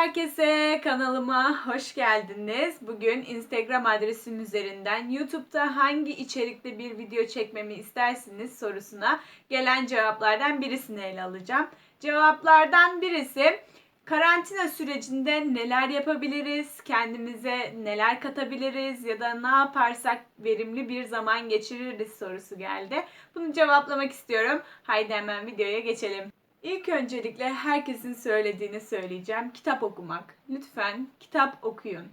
herkese kanalıma hoş geldiniz. Bugün Instagram adresim üzerinden YouTube'da hangi içerikte bir video çekmemi istersiniz sorusuna gelen cevaplardan birisini ele alacağım. Cevaplardan birisi karantina sürecinde neler yapabiliriz, kendimize neler katabiliriz ya da ne yaparsak verimli bir zaman geçiririz sorusu geldi. Bunu cevaplamak istiyorum. Haydi hemen videoya geçelim. İlk öncelikle herkesin söylediğini söyleyeceğim. Kitap okumak. Lütfen kitap okuyun.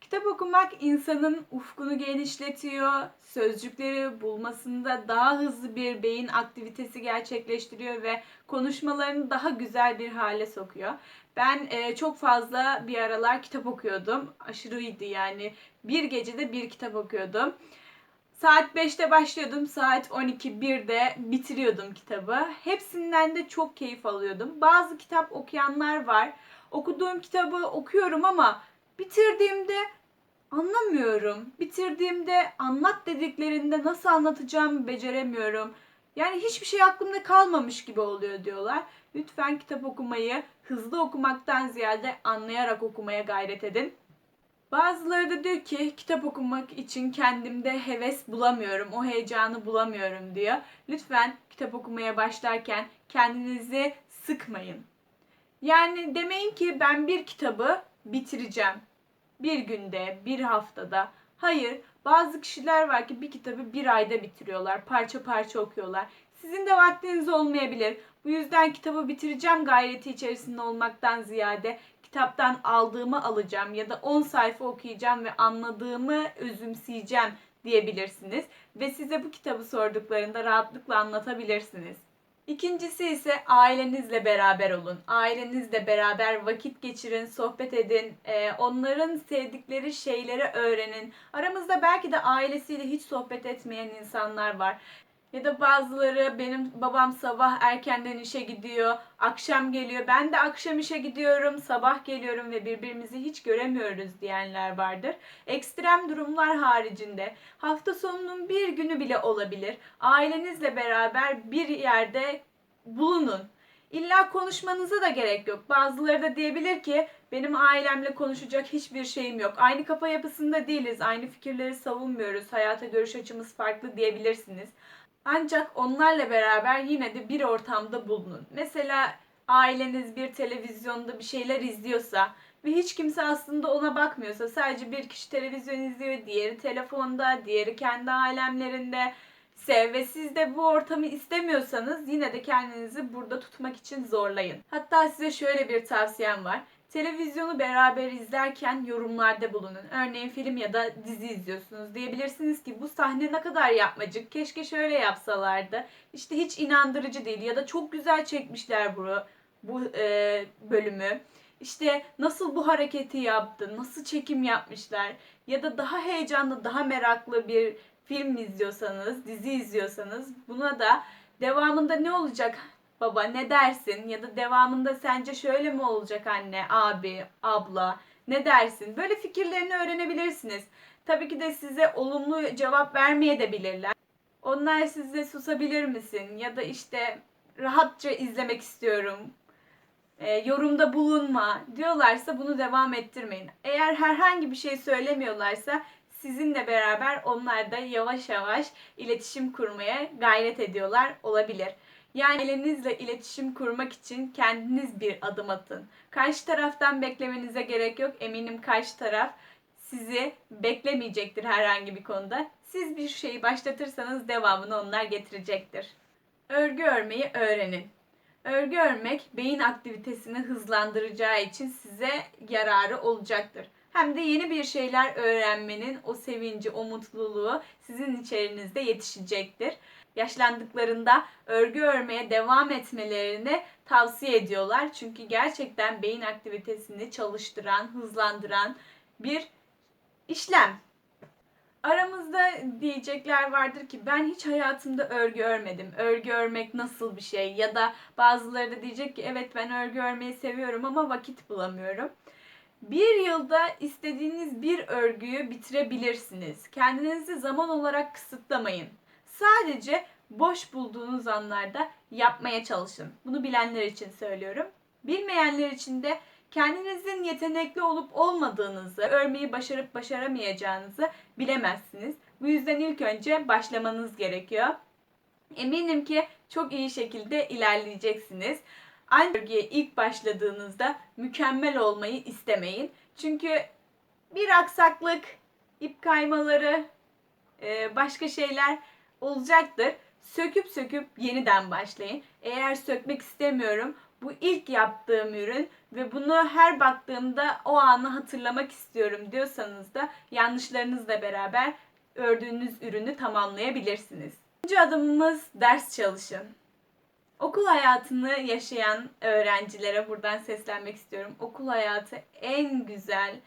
Kitap okumak insanın ufkunu genişletiyor, sözcükleri bulmasında daha hızlı bir beyin aktivitesi gerçekleştiriyor ve konuşmalarını daha güzel bir hale sokuyor. Ben e, çok fazla bir aralar kitap okuyordum. Aşırıydı yani. Bir gecede bir kitap okuyordum. Saat 5'te başlıyordum. Saat 12 1'de bitiriyordum kitabı. Hepsinden de çok keyif alıyordum. Bazı kitap okuyanlar var. Okuduğum kitabı okuyorum ama bitirdiğimde anlamıyorum. Bitirdiğimde anlat dediklerinde nasıl anlatacağımı beceremiyorum. Yani hiçbir şey aklımda kalmamış gibi oluyor diyorlar. Lütfen kitap okumayı hızlı okumaktan ziyade anlayarak okumaya gayret edin. Bazıları da diyor ki kitap okumak için kendimde heves bulamıyorum, o heyecanı bulamıyorum diyor. Lütfen kitap okumaya başlarken kendinizi sıkmayın. Yani demeyin ki ben bir kitabı bitireceğim. Bir günde, bir haftada. Hayır, bazı kişiler var ki bir kitabı bir ayda bitiriyorlar. Parça parça okuyorlar. Sizin de vaktiniz olmayabilir. Bu yüzden kitabı bitireceğim gayreti içerisinde olmaktan ziyade kitaptan aldığımı alacağım ya da 10 sayfa okuyacağım ve anladığımı özümseyeceğim diyebilirsiniz. Ve size bu kitabı sorduklarında rahatlıkla anlatabilirsiniz. İkincisi ise ailenizle beraber olun. Ailenizle beraber vakit geçirin, sohbet edin. Ee, onların sevdikleri şeyleri öğrenin. Aramızda belki de ailesiyle hiç sohbet etmeyen insanlar var. Ya da bazıları benim babam sabah erkenden işe gidiyor, akşam geliyor. Ben de akşam işe gidiyorum, sabah geliyorum ve birbirimizi hiç göremiyoruz diyenler vardır. Ekstrem durumlar haricinde hafta sonunun bir günü bile olabilir. Ailenizle beraber bir yerde bulunun. İlla konuşmanıza da gerek yok. Bazıları da diyebilir ki benim ailemle konuşacak hiçbir şeyim yok. Aynı kafa yapısında değiliz. Aynı fikirleri savunmuyoruz. Hayata görüş açımız farklı diyebilirsiniz. Ancak onlarla beraber yine de bir ortamda bulunun. Mesela aileniz bir televizyonda bir şeyler izliyorsa ve hiç kimse aslında ona bakmıyorsa sadece bir kişi televizyon izliyor, diğeri telefonda, diğeri kendi alemlerinde ise ve siz de bu ortamı istemiyorsanız yine de kendinizi burada tutmak için zorlayın. Hatta size şöyle bir tavsiyem var. Televizyonu beraber izlerken yorumlarda bulunun. Örneğin film ya da dizi izliyorsunuz. Diyebilirsiniz ki bu sahne ne kadar yapmacık. Keşke şöyle yapsalardı. İşte hiç inandırıcı değil ya da çok güzel çekmişler bu bu e, bölümü. İşte nasıl bu hareketi yaptı, nasıl çekim yapmışlar ya da daha heyecanlı, daha meraklı bir film izliyorsanız, dizi izliyorsanız buna da devamında ne olacak baba ne dersin ya da devamında sence şöyle mi olacak anne, abi, abla ne dersin? Böyle fikirlerini öğrenebilirsiniz. Tabii ki de size olumlu cevap vermeye de bilirler. Onlar size susabilir misin ya da işte rahatça izlemek istiyorum. E, yorumda bulunma diyorlarsa bunu devam ettirmeyin. Eğer herhangi bir şey söylemiyorlarsa sizinle beraber onlar da yavaş yavaş iletişim kurmaya gayret ediyorlar olabilir. Yani ailenizle iletişim kurmak için kendiniz bir adım atın. Karşı taraftan beklemenize gerek yok. Eminim karşı taraf sizi beklemeyecektir herhangi bir konuda. Siz bir şeyi başlatırsanız devamını onlar getirecektir. Örgü örmeyi öğrenin. Örgü örmek beyin aktivitesini hızlandıracağı için size yararı olacaktır. Hem de yeni bir şeyler öğrenmenin o sevinci, o mutluluğu sizin içerinizde yetişecektir yaşlandıklarında örgü örmeye devam etmelerini tavsiye ediyorlar. Çünkü gerçekten beyin aktivitesini çalıştıran, hızlandıran bir işlem. Aramızda diyecekler vardır ki ben hiç hayatımda örgü örmedim. Örgü örmek nasıl bir şey? Ya da bazıları da diyecek ki evet ben örgü örmeyi seviyorum ama vakit bulamıyorum. Bir yılda istediğiniz bir örgüyü bitirebilirsiniz. Kendinizi zaman olarak kısıtlamayın. Sadece boş bulduğunuz anlarda yapmaya çalışın. Bunu bilenler için söylüyorum. Bilmeyenler için de kendinizin yetenekli olup olmadığınızı, örmeyi başarıp başaramayacağınızı bilemezsiniz. Bu yüzden ilk önce başlamanız gerekiyor. Eminim ki çok iyi şekilde ilerleyeceksiniz. Aynı ilk başladığınızda mükemmel olmayı istemeyin. Çünkü bir aksaklık, ip kaymaları, e, başka şeyler olacaktır. Söküp söküp yeniden başlayın. Eğer sökmek istemiyorum, bu ilk yaptığım ürün ve bunu her baktığımda o anı hatırlamak istiyorum diyorsanız da yanlışlarınızla beraber ördüğünüz ürünü tamamlayabilirsiniz. İkinci adımımız ders çalışın. Okul hayatını yaşayan öğrencilere buradan seslenmek istiyorum. Okul hayatı en güzel,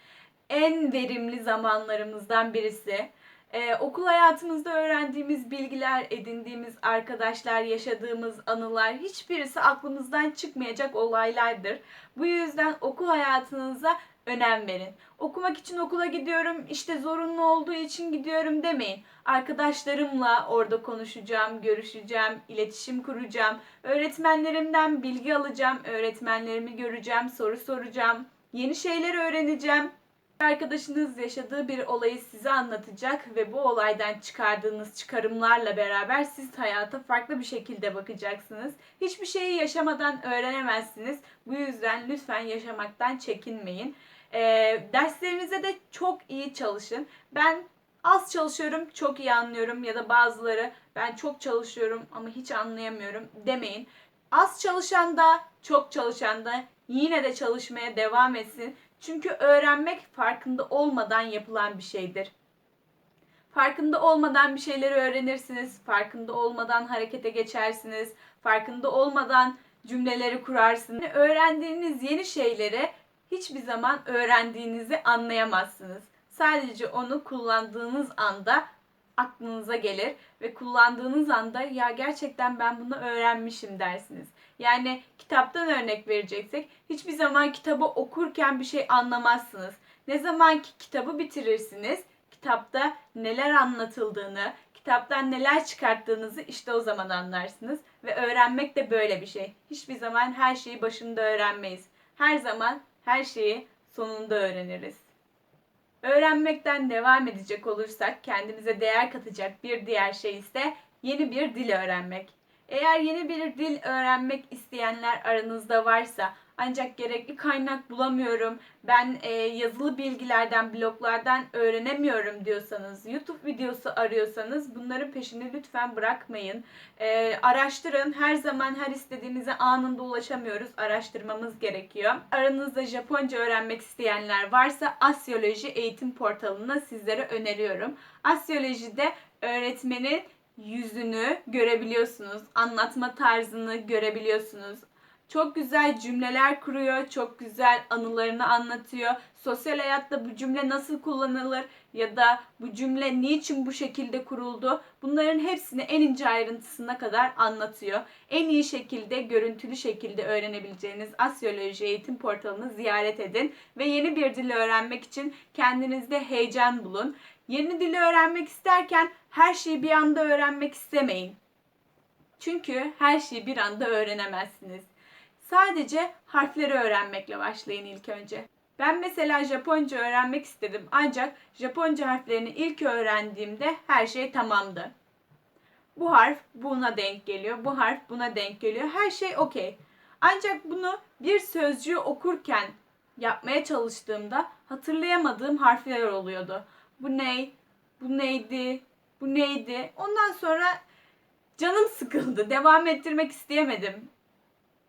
en verimli zamanlarımızdan birisi. Ee, okul hayatımızda öğrendiğimiz bilgiler, edindiğimiz arkadaşlar, yaşadığımız anılar hiçbirisi aklımızdan çıkmayacak olaylardır. Bu yüzden okul hayatınıza önem verin. Okumak için okula gidiyorum, işte zorunlu olduğu için gidiyorum demeyin. Arkadaşlarımla orada konuşacağım, görüşeceğim, iletişim kuracağım. Öğretmenlerimden bilgi alacağım, öğretmenlerimi göreceğim, soru soracağım. Yeni şeyler öğreneceğim. Arkadaşınız yaşadığı bir olayı size anlatacak ve bu olaydan çıkardığınız çıkarımlarla beraber siz hayata farklı bir şekilde bakacaksınız. Hiçbir şeyi yaşamadan öğrenemezsiniz. Bu yüzden lütfen yaşamaktan çekinmeyin. E, derslerinize de çok iyi çalışın. Ben az çalışıyorum, çok iyi anlıyorum ya da bazıları ben çok çalışıyorum ama hiç anlayamıyorum demeyin. Az çalışan da, çok çalışan da yine de çalışmaya devam etsin. Çünkü öğrenmek farkında olmadan yapılan bir şeydir. Farkında olmadan bir şeyleri öğrenirsiniz. Farkında olmadan harekete geçersiniz. Farkında olmadan cümleleri kurarsınız. Öğrendiğiniz yeni şeyleri hiçbir zaman öğrendiğinizi anlayamazsınız. Sadece onu kullandığınız anda aklınıza gelir ve kullandığınız anda ya gerçekten ben bunu öğrenmişim dersiniz. Yani kitaptan örnek vereceksek hiçbir zaman kitabı okurken bir şey anlamazsınız. Ne zaman ki kitabı bitirirsiniz, kitapta neler anlatıldığını, kitaptan neler çıkarttığınızı işte o zaman anlarsınız. Ve öğrenmek de böyle bir şey. Hiçbir zaman her şeyi başında öğrenmeyiz. Her zaman her şeyi sonunda öğreniriz. Öğrenmekten devam edecek olursak kendimize değer katacak bir diğer şey ise yeni bir dil öğrenmek. Eğer yeni bir dil öğrenmek isteyenler aranızda varsa ancak gerekli kaynak bulamıyorum, ben e, yazılı bilgilerden, bloglardan öğrenemiyorum diyorsanız, YouTube videosu arıyorsanız bunların peşini lütfen bırakmayın. E, araştırın, her zaman her istediğimize anında ulaşamıyoruz, araştırmamız gerekiyor. Aranızda Japonca öğrenmek isteyenler varsa Asyoloji eğitim portalını sizlere öneriyorum. Asyolojide öğretmenin yüzünü görebiliyorsunuz. Anlatma tarzını görebiliyorsunuz. Çok güzel cümleler kuruyor, çok güzel anılarını anlatıyor. Sosyal hayatta bu cümle nasıl kullanılır ya da bu cümle niçin bu şekilde kuruldu? Bunların hepsini en ince ayrıntısına kadar anlatıyor. En iyi şekilde, görüntülü şekilde öğrenebileceğiniz Asyoloji eğitim portalını ziyaret edin ve yeni bir dil öğrenmek için kendinizde heyecan bulun. Yeni dili öğrenmek isterken her şeyi bir anda öğrenmek istemeyin. Çünkü her şeyi bir anda öğrenemezsiniz. Sadece harfleri öğrenmekle başlayın ilk önce. Ben mesela Japonca öğrenmek istedim ancak Japonca harflerini ilk öğrendiğimde her şey tamamdı. Bu harf buna denk geliyor, bu harf buna denk geliyor. Her şey okey. Ancak bunu bir sözcüğü okurken yapmaya çalıştığımda hatırlayamadığım harfler oluyordu. Bu ney? Bu neydi? Bu neydi? Ondan sonra canım sıkıldı. Devam ettirmek isteyemedim.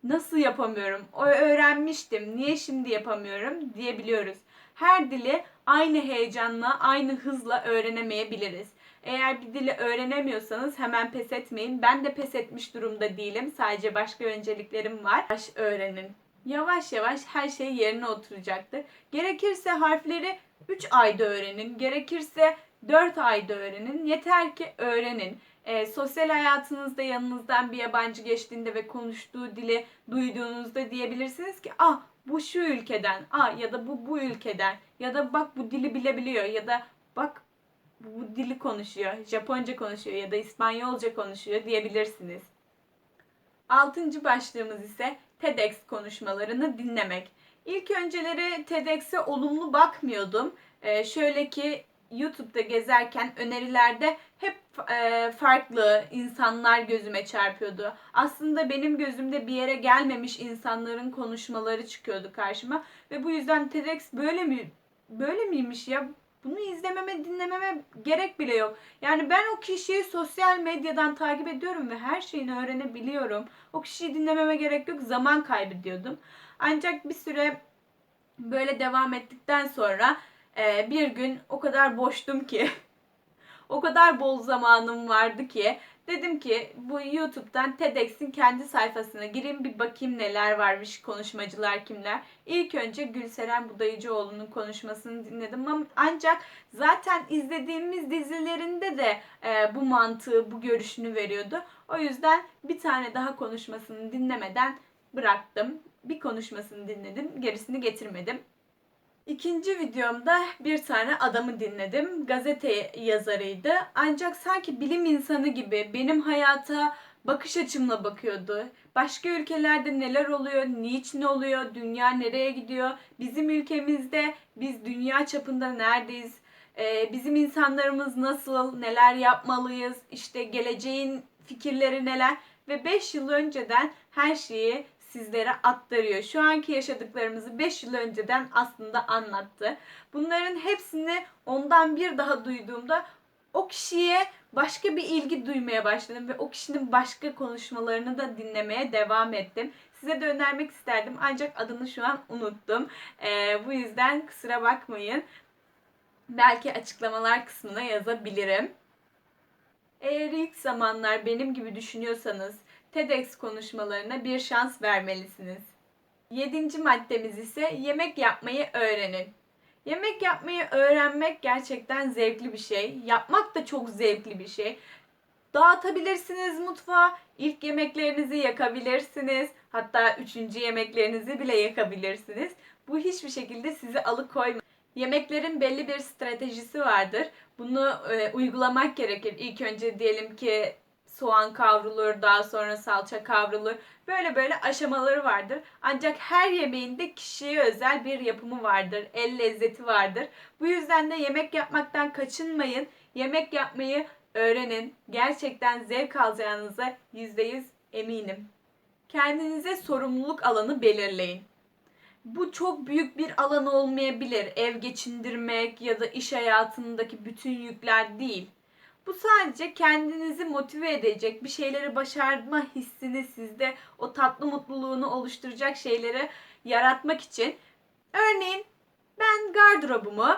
Nasıl yapamıyorum? O öğrenmiştim. Niye şimdi yapamıyorum diyebiliyoruz. Her dili aynı heyecanla, aynı hızla öğrenemeyebiliriz. Eğer bir dili öğrenemiyorsanız hemen pes etmeyin. Ben de pes etmiş durumda değilim. Sadece başka önceliklerim var. Yavaş öğrenin. Yavaş yavaş her şey yerine oturacaktır. Gerekirse harfleri 3 ayda öğrenin. Gerekirse 4 ayda öğrenin. Yeter ki öğrenin. E, sosyal hayatınızda yanınızdan bir yabancı geçtiğinde ve konuştuğu dili duyduğunuzda diyebilirsiniz ki ah bu şu ülkeden, ah ya da bu bu ülkeden ya da bak bu dili bilebiliyor ya da bak bu, dili konuşuyor, Japonca konuşuyor ya da İspanyolca konuşuyor diyebilirsiniz. Altıncı başlığımız ise TEDx konuşmalarını dinlemek. İlk önceleri TEDx'e olumlu bakmıyordum. Ee, şöyle ki YouTube'da gezerken önerilerde hep e, farklı insanlar gözüme çarpıyordu. Aslında benim gözümde bir yere gelmemiş insanların konuşmaları çıkıyordu karşıma ve bu yüzden TEDx böyle mi böyle miymiş ya? Bunu izlememe, dinlememe gerek bile yok. Yani ben o kişiyi sosyal medyadan takip ediyorum ve her şeyini öğrenebiliyorum. O kişiyi dinlememe gerek yok. Zaman kaybediyordum. Ancak bir süre böyle devam ettikten sonra e, bir gün o kadar boştum ki o kadar bol zamanım vardı ki dedim ki bu YouTube'dan TEDx'in kendi sayfasına gireyim bir bakayım neler varmış konuşmacılar kimler. İlk önce Gülseren Budayıcıoğlu'nun konuşmasını dinledim ama ancak zaten izlediğimiz dizilerinde de e, bu mantığı, bu görüşünü veriyordu. O yüzden bir tane daha konuşmasını dinlemeden bıraktım. Bir konuşmasını dinledim, gerisini getirmedim. İkinci videomda bir tane adamı dinledim. Gazete yazarıydı. Ancak sanki bilim insanı gibi benim hayata bakış açımla bakıyordu. Başka ülkelerde neler oluyor, niçin oluyor, dünya nereye gidiyor, bizim ülkemizde biz dünya çapında neredeyiz, ee, bizim insanlarımız nasıl, neler yapmalıyız, işte geleceğin fikirleri neler ve 5 yıl önceden her şeyi sizlere aktarıyor. Şu anki yaşadıklarımızı 5 yıl önceden aslında anlattı. Bunların hepsini ondan bir daha duyduğumda o kişiye başka bir ilgi duymaya başladım ve o kişinin başka konuşmalarını da dinlemeye devam ettim. Size de önermek isterdim ancak adını şu an unuttum. Ee, bu yüzden kusura bakmayın. Belki açıklamalar kısmına yazabilirim. Eğer ilk zamanlar benim gibi düşünüyorsanız TEDx konuşmalarına bir şans vermelisiniz. Yedinci maddemiz ise yemek yapmayı öğrenin. Yemek yapmayı öğrenmek gerçekten zevkli bir şey. Yapmak da çok zevkli bir şey. Dağıtabilirsiniz mutfağı. İlk yemeklerinizi yakabilirsiniz. Hatta üçüncü yemeklerinizi bile yakabilirsiniz. Bu hiçbir şekilde sizi alıkoymaz. Yemeklerin belli bir stratejisi vardır. Bunu e, uygulamak gerekir. İlk önce diyelim ki soğan kavrulur, daha sonra salça kavrulur. Böyle böyle aşamaları vardır. Ancak her yemeğinde kişiye özel bir yapımı vardır. El lezzeti vardır. Bu yüzden de yemek yapmaktan kaçınmayın. Yemek yapmayı öğrenin. Gerçekten zevk alacağınıza %100 eminim. Kendinize sorumluluk alanı belirleyin. Bu çok büyük bir alan olmayabilir. Ev geçindirmek ya da iş hayatındaki bütün yükler değil bu sadece kendinizi motive edecek, bir şeyleri başarma hissini sizde o tatlı mutluluğunu oluşturacak şeyleri yaratmak için. Örneğin ben gardırobumu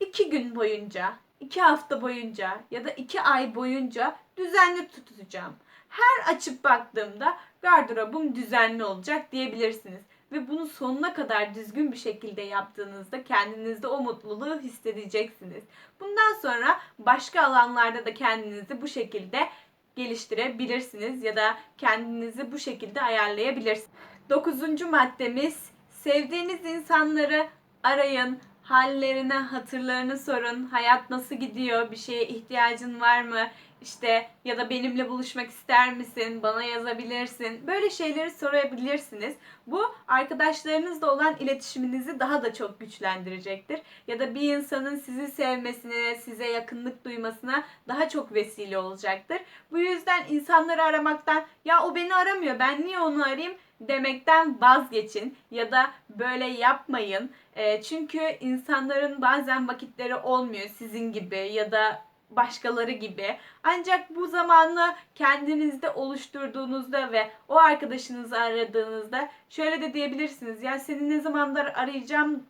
iki gün boyunca, iki hafta boyunca ya da iki ay boyunca düzenli tutacağım. Her açıp baktığımda gardırobum düzenli olacak diyebilirsiniz ve bunu sonuna kadar düzgün bir şekilde yaptığınızda kendinizde o mutluluğu hissedeceksiniz. Bundan sonra başka alanlarda da kendinizi bu şekilde geliştirebilirsiniz ya da kendinizi bu şekilde ayarlayabilirsiniz. Dokuzuncu maddemiz sevdiğiniz insanları arayın, hallerine, hatırlarını sorun. Hayat nasıl gidiyor? Bir şeye ihtiyacın var mı? İşte ya da benimle buluşmak ister misin? Bana yazabilirsin. Böyle şeyleri sorabilirsiniz. Bu arkadaşlarınızla olan iletişiminizi daha da çok güçlendirecektir. Ya da bir insanın sizi sevmesine, size yakınlık duymasına daha çok vesile olacaktır. Bu yüzden insanları aramaktan ya o beni aramıyor ben niye onu arayayım demekten vazgeçin ya da böyle yapmayın. E, çünkü insanların bazen vakitleri olmuyor sizin gibi ya da başkaları gibi. Ancak bu zamanı kendinizde oluşturduğunuzda ve o arkadaşınızı aradığınızda şöyle de diyebilirsiniz. Ya seni ne zamandır arayacağım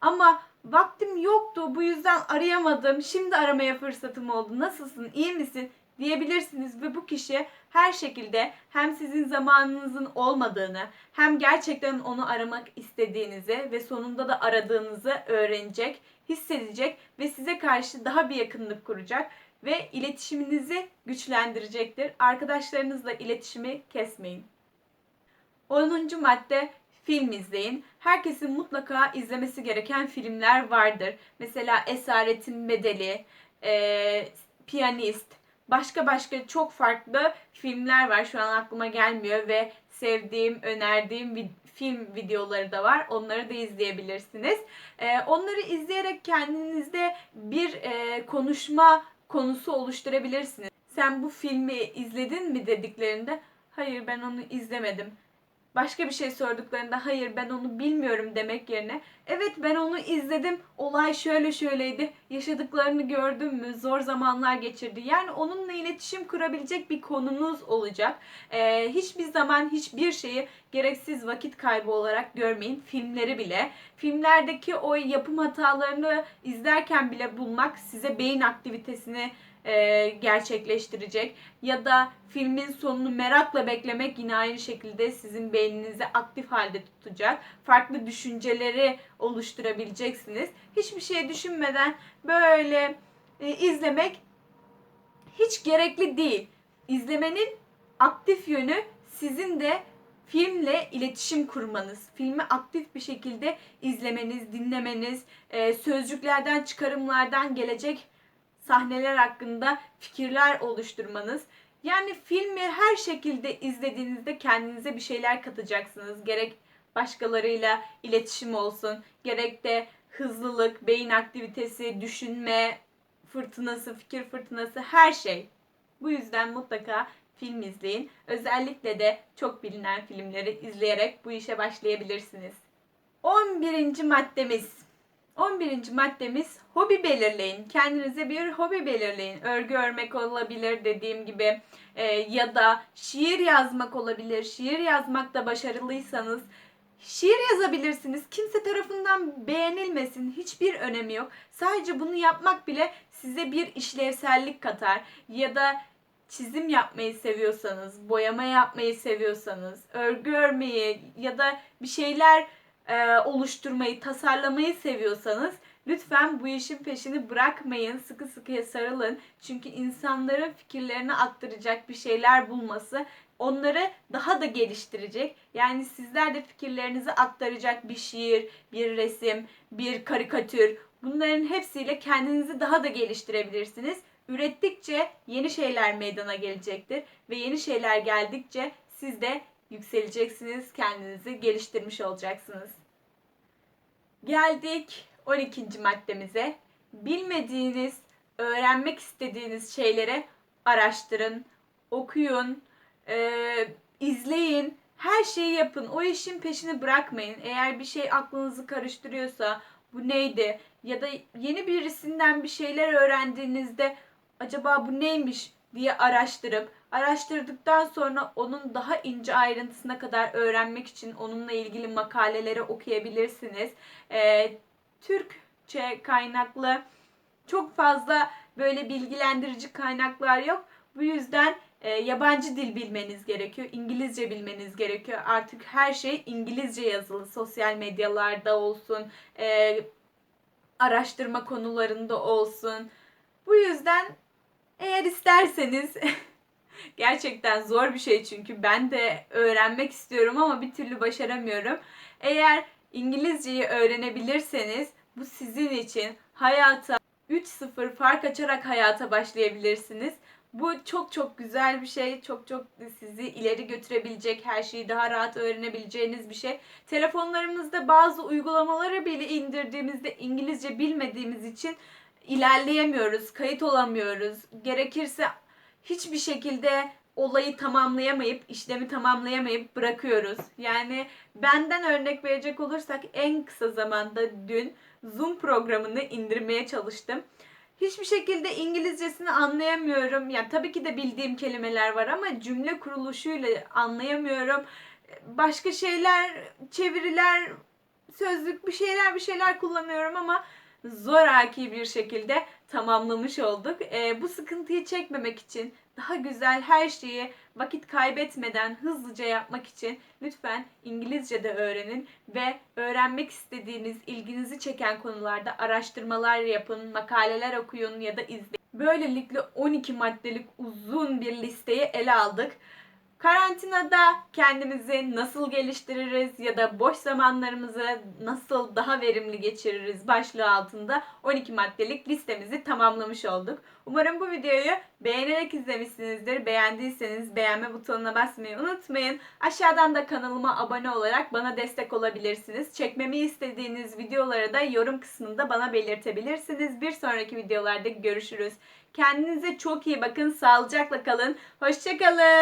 ama vaktim yoktu bu yüzden arayamadım. Şimdi aramaya fırsatım oldu. Nasılsın? İyi misin? Diyebilirsiniz ve bu kişi her şekilde hem sizin zamanınızın olmadığını hem gerçekten onu aramak istediğinizi ve sonunda da aradığınızı öğrenecek, hissedecek ve size karşı daha bir yakınlık kuracak ve iletişiminizi güçlendirecektir. Arkadaşlarınızla iletişimi kesmeyin. 10. madde film izleyin. Herkesin mutlaka izlemesi gereken filmler vardır. Mesela Esaretin Bedeli, e, Piyanist, başka başka çok farklı filmler var. Şu an aklıma gelmiyor ve sevdiğim, önerdiğim film videoları da var. Onları da izleyebilirsiniz. Ee, onları izleyerek kendinizde bir e, konuşma konusu oluşturabilirsiniz. Sen bu filmi izledin mi dediklerinde hayır ben onu izlemedim. Başka bir şey sorduklarında hayır ben onu bilmiyorum demek yerine evet ben onu izledim olay şöyle şöyleydi yaşadıklarını gördüm mü zor zamanlar geçirdi. Yani onunla iletişim kurabilecek bir konunuz olacak. Ee, hiçbir zaman hiçbir şeyi gereksiz vakit kaybı olarak görmeyin filmleri bile. Filmlerdeki o yapım hatalarını izlerken bile bulmak size beyin aktivitesini e, gerçekleştirecek ya da filmin sonunu merakla beklemek yine aynı şekilde sizin beyninizi aktif halde tutacak. Farklı düşünceleri oluşturabileceksiniz. Hiçbir şey düşünmeden böyle e, izlemek hiç gerekli değil. İzlemenin aktif yönü sizin de filmle iletişim kurmanız, filmi aktif bir şekilde izlemeniz, dinlemeniz, e, sözcüklerden, çıkarımlardan gelecek sahneler hakkında fikirler oluşturmanız. Yani filmi her şekilde izlediğinizde kendinize bir şeyler katacaksınız. Gerek başkalarıyla iletişim olsun, gerek de hızlılık, beyin aktivitesi, düşünme fırtınası, fikir fırtınası her şey. Bu yüzden mutlaka film izleyin. Özellikle de çok bilinen filmleri izleyerek bu işe başlayabilirsiniz. 11. maddemiz 11. maddemiz hobi belirleyin. Kendinize bir hobi belirleyin. Örgü örmek olabilir dediğim gibi e, ya da şiir yazmak olabilir. Şiir yazmakta başarılıysanız şiir yazabilirsiniz. Kimse tarafından beğenilmesin. Hiçbir önemi yok. Sadece bunu yapmak bile size bir işlevsellik katar. Ya da çizim yapmayı seviyorsanız, boyama yapmayı seviyorsanız, örgü örmeyi ya da bir şeyler e, oluşturmayı, tasarlamayı seviyorsanız lütfen bu işin peşini bırakmayın. Sıkı sıkıya sarılın. Çünkü insanların fikirlerini aktaracak bir şeyler bulması onları daha da geliştirecek. Yani sizler de fikirlerinizi aktaracak bir şiir, bir resim, bir karikatür bunların hepsiyle kendinizi daha da geliştirebilirsiniz. Ürettikçe yeni şeyler meydana gelecektir ve yeni şeyler geldikçe siz de yükseleceksiniz, kendinizi geliştirmiş olacaksınız. Geldik 12. maddemize. Bilmediğiniz, öğrenmek istediğiniz şeyleri araştırın, okuyun, e, izleyin, her şeyi yapın. O işin peşini bırakmayın. Eğer bir şey aklınızı karıştırıyorsa bu neydi ya da yeni birisinden bir şeyler öğrendiğinizde acaba bu neymiş diye araştırıp araştırdıktan sonra onun daha ince ayrıntısına kadar öğrenmek için onunla ilgili makaleleri okuyabilirsiniz. Ee, Türkçe kaynaklı çok fazla böyle bilgilendirici kaynaklar yok. Bu yüzden e, yabancı dil bilmeniz gerekiyor. İngilizce bilmeniz gerekiyor. Artık her şey İngilizce yazılı. Sosyal medyalarda olsun, e, araştırma konularında olsun. Bu yüzden eğer isterseniz gerçekten zor bir şey çünkü ben de öğrenmek istiyorum ama bir türlü başaramıyorum. Eğer İngilizceyi öğrenebilirseniz bu sizin için hayata 3-0 fark açarak hayata başlayabilirsiniz. Bu çok çok güzel bir şey. Çok çok sizi ileri götürebilecek, her şeyi daha rahat öğrenebileceğiniz bir şey. Telefonlarımızda bazı uygulamaları bile indirdiğimizde İngilizce bilmediğimiz için ilerleyemiyoruz, kayıt olamıyoruz. Gerekirse hiçbir şekilde olayı tamamlayamayıp, işlemi tamamlayamayıp bırakıyoruz. Yani benden örnek verecek olursak en kısa zamanda dün Zoom programını indirmeye çalıştım. Hiçbir şekilde İngilizcesini anlayamıyorum. Yani tabii ki de bildiğim kelimeler var ama cümle kuruluşuyla anlayamıyorum. Başka şeyler, çeviriler, sözlük bir şeyler bir şeyler kullanıyorum ama zoraki bir şekilde tamamlamış olduk. E, bu sıkıntıyı çekmemek için daha güzel her şeyi vakit kaybetmeden hızlıca yapmak için lütfen İngilizce de öğrenin ve öğrenmek istediğiniz, ilginizi çeken konularda araştırmalar yapın, makaleler okuyun ya da izleyin. Böylelikle 12 maddelik uzun bir listeyi ele aldık. Karantinada kendimizi nasıl geliştiririz ya da boş zamanlarımızı nasıl daha verimli geçiririz başlığı altında 12 maddelik listemizi tamamlamış olduk. Umarım bu videoyu beğenerek izlemişsinizdir. Beğendiyseniz beğenme butonuna basmayı unutmayın. Aşağıdan da kanalıma abone olarak bana destek olabilirsiniz. Çekmemi istediğiniz videoları da yorum kısmında bana belirtebilirsiniz. Bir sonraki videolarda görüşürüz. Kendinize çok iyi bakın. Sağlıcakla kalın. Hoşçakalın.